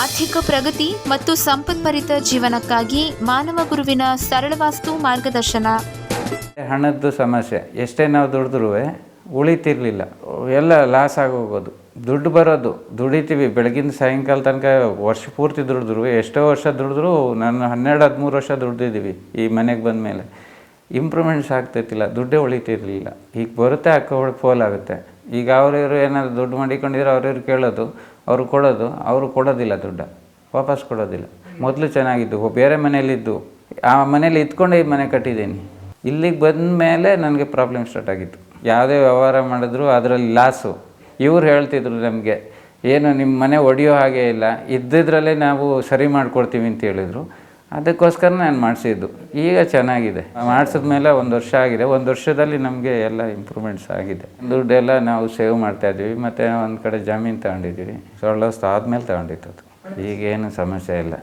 ಆರ್ಥಿಕ ಪ್ರಗತಿ ಮತ್ತು ಸಂಪನ್ಮರಿತ ಜೀವನಕ್ಕಾಗಿ ಮಾನವ ಗುರುವಿನ ಸರಳವಾಸ್ತು ಮಾರ್ಗದರ್ಶನ. ಹಣದ್ದು ಸಮಸ್ಯೆ. ಎಷ್ಟೇ ನಾವು ದುಡಿದ್ರೂ ಉಳಿತಿರ್ಲಿಲ್ಲ. ಎಲ್ಲ ಲಾಸ್ ಆಗೋಗೋದು. ದುಡ್ಡು ಬರೋದು. ದುಡಿತೀವಿ. ಬೆಳಗಿನ ಸಾಯಂಕಾಲ ತನಕ ವರ್ಷ ಪೂರ್ತಿ ದುಡಿದ್ರು ಎಷ್ಟೋ ವರ್ಷ ದುಡಿದ್ರು ನಾನು ಹನ್ನೆರಡು, ಹದಿಮೂರು ವರ್ಷ ದುಡ್ದಿದ್ದೀವಿ ಈ ಮನೆಗೆ ಬಂದ ಮೇಲೆ ಇಂಪ್ರೂವ್ಮೆಂಟ್ಸ್ ಆಗ್ತೈತಿಲ್ಲ ದುಡ್ಡೇ ಉಳಿತಿರ್ಲಿಲ್ಲ. ಈಗ ಬರುತ್ತೆ ಅಕ್ಕ ಫೋಲ್ ಆಗುತ್ತೆ ಈಗ ಅವರಿವರು ಏನಾದ್ರು ದುಡ್ಡು ಮಾಡಿಕೊಂಡಿದ್ರೆ ಅವ್ರಿವ್ರು ಕೇಳೋದು, ಅವರು ಕೊಡೋದು, ಅವರು ಕೊಡೋದಿಲ್ಲ ದುಡ್ಡು, ವಾಪಸ್ ಕೊಡೋದಿಲ್ಲ. ಮೊದಲು ಚೆನ್ನಾಗಿದ್ದು ಬೇರೆ ಮನೇಲಿದ್ದು ಆ ಮನೇಲಿ ಇದ್ಕೊಂಡೇ ಈ ಮನೆ ಕಟ್ಟಿದ್ದೀನಿ. ಇಲ್ಲಿಗೆ ಬಂದ ಮೇಲೆ ನನಗೆ ಪ್ರಾಬ್ಲಮ್ ಸ್ಟಾರ್ಟ್ ಆಗಿತ್ತು. ಯಾವುದೇ ವ್ಯವಹಾರ ಮಾಡಿದ್ರು ಅದರಲ್ಲಿ ಲಾಸು. ಇವ್ರು ಹೇಳ್ತಿದ್ರು ನಮಗೆ, ಏನು ನಿಮ್ಮ ಮನೆ ಒಡೆಯೋ ಹಾಗೆ ಇಲ್ಲ, ಇದ್ದಿದ್ರಲ್ಲೇ ನಾವು ಸರಿ ಮಾಡಿಕೊಡ್ತೀವಿ ಅಂತ ಹೇಳಿದರು. ಅದಕ್ಕೋಸ್ಕರ ನಾನು ಮಾಡಿಸಿದ್ದು. ಈಗ ಚೆನ್ನಾಗಿದೆ. ಮಾಡಿಸಿದ ಮೇಲೆ ಒಂದು ವರ್ಷ ಆಗಿದೆ. ಒಂದು ವರ್ಷದಲ್ಲಿ ನಮಗೆ ಎಲ್ಲ ಇಂಪ್ರೂವ್ಮೆಂಟ್ಸ್ ಆಗಿದೆ. ದುಡ್ಡೆಲ್ಲ ನಾವು ಸೇವ್ ಮಾಡ್ತಾ ಇದ್ವಿ ಮತ್ತು ಒಂದು ಕಡೆ ಜಮೀನು ತಗೊಂಡಿದ್ದೀವಿ. ಸೊಳ್ಳೆ ಆದಮೇಲೆ ತಗೊಂಡಿತ್ತು ಅದು. ಈಗೇನು ಸಮಸ್ಯೆ ಇಲ್ಲ.